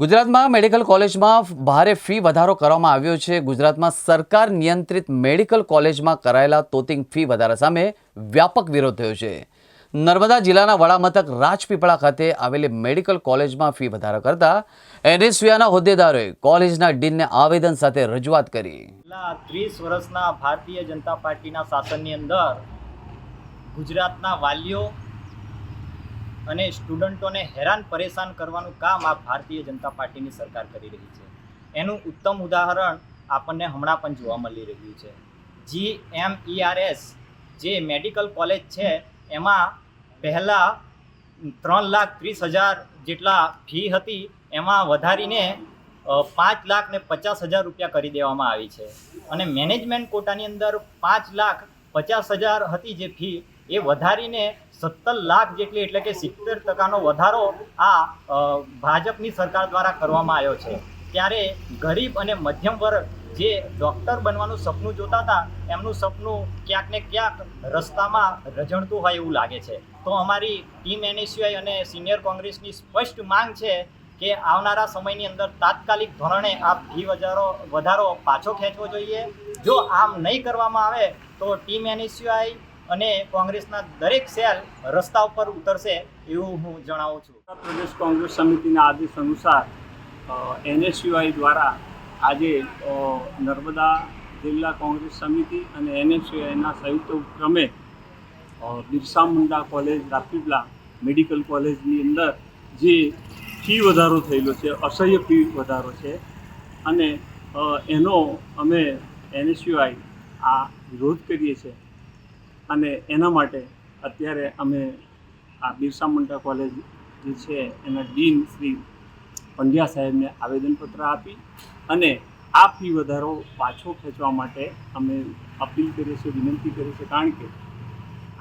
ગુજરાતમાં મેડિકલ કોલેજમાં ભારે ફી વધારો કરવામાં આવ્યો છે. ગુજરાતમાં સરકાર નિયંત્રિત મેડિકલ કોલેજમાં કરાયેલા તોતિંગ ફી વધારા સામે વ્યાપક વિરોધ થયો છે. નર્મદા જિલ્લાના વડામથક રાજપીપળા ખાતે આવેલી મેડિકલ કોલેજમાં ફી વધારો કરતા એનએસવીઆના હોદ્દેદારોએ કોલેજના ડીનને આવેદન સાથે રજૂઆત કરી. ત્રીસ વર્ષના ભારતીય જનતા પાર્ટીના શાસનની અંદર ગુજરાતના વાલીઓ અને સ્ટુડન્ટોને હેરાન પરેશાન કરવાનું કામ આ ભારતીય જનતા પાર્ટીની સરકાર કરી રહી છે. એનું ઉત્તમ ઉદાહરણ આપણને હમણાં પણ જોવા મળી રહ્યું છે. જી એમ ઈઆરએસ જે મેડિકલ કોલેજ છે, એમાં પહેલાં ત્રણ લાખ ત્રીસ હજાર જેટલા ફી હતી, એમાં વધારીને પાંચ લાખ ને પચાસ હજાર રૂપિયા કરી દેવામાં આવી છે. અને મેનેજમેન્ટ કોટાની અંદર પાંચ લાખ પચાસ હજાર હતી જે ફી એ વધારીને સત્તર લાખ જેટલી એટલે કે સિત્તેર ટકાનો વધારો આ ભાજપની સરકાર દ્વારા કરવામાં આવ્યો છે. ત્યારે ગરીબ અને મધ્યમ વર્ગ જે ડૉક્ટર બનવાનું સપનું જોતા હતા, એમનું સપનું ક્યાંક ને ક્યાંક રસ્તામાં રઝણતું હોય એવું લાગે છે. તો અમારી ટીમ એનએસયુઆઈ અને સિનિયર કોંગ્રેસની સ્પષ્ટ માંગ છે કે આવનારા સમયની અંદર તાત્કાલિક ધોરણે આ ફી વધારો વધારો પાછો ખેંચવો જોઈએ. જો આમ નહીં કરવામાં આવે, તો ટીમ એનએસયુઆઈ અને કોંગ્રેસના દરેક સેલ રસ્તા ઉપર ઉતરશે એવું હું જણાવું છું. ઉત્તર પ્રદેશ કોંગ્રેસ સમિતિના આદેશ અનુસાર એનએસયુઆઈ દ્વારા આજે નર્મદા જિલ્લા કોંગ્રેસ સમિતિ અને એનએસયુઆઈના સંયુક્ત ઉપક્રમે બિરસા મુંડા કોલેજ રાજપીપળા મેડિકલ કોલેજની અંદર જે ફી વધારો થયેલો છે, અસહ્ય ફી વધારો છે અને એનો અમે એનએસયુઆઈ આ વિરોધ કરીએ છીએ. અને એના માટે અત્યારે અમે આ બિરસા મુંડા કોલેજ જે છે એના ડીન શ્રી પંડ્યા સાહેબને આવેદનપત્ર આપી અને આ ફી વધારો પાછો ખેંચવા માટે અમે અપીલ કરીએ છીએ વિનંતી કરીએ છીએ કારણ કે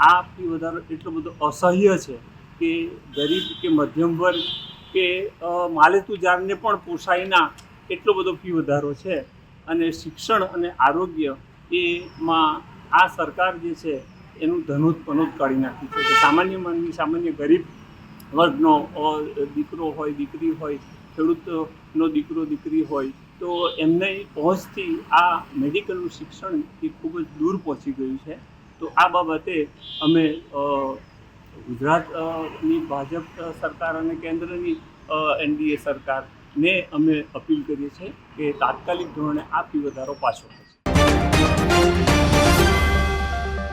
આ ફી વધારો એટલો બધો અસહ્ય છે કે ગરીબ કે મધ્યમ વર્ગ કે અ, માલેતુજારને પણ પોસાયના એટલો બધો ફી વધારો છે. અને શિક્ષણ અને આરોગ્ય એમાં આ સરકાર જે છે એનું ધનુત પનોત કાઢી નાખ્યું છે. સામાન્ય માનવી, સામાન્ય ગરીબ વર્ગનો દીકરો હોય, દીકરી હોય, ખેડૂતનો દીકરો, દીકરી હોય, તો એમને પહોંચથી આ મેડિકલનું શિક્ષણ એ ખૂબ જ દૂર પહોંચી ગયું છે. તો આ બાબતે અમે ગુજરાતની ભાજપ સરકાર અને કેન્દ્રની એનડીએ સરકારને અમે અપીલ કરીએ છીએ કે તાત્કાલિક ધોરણે આ ફી વધારો પાછો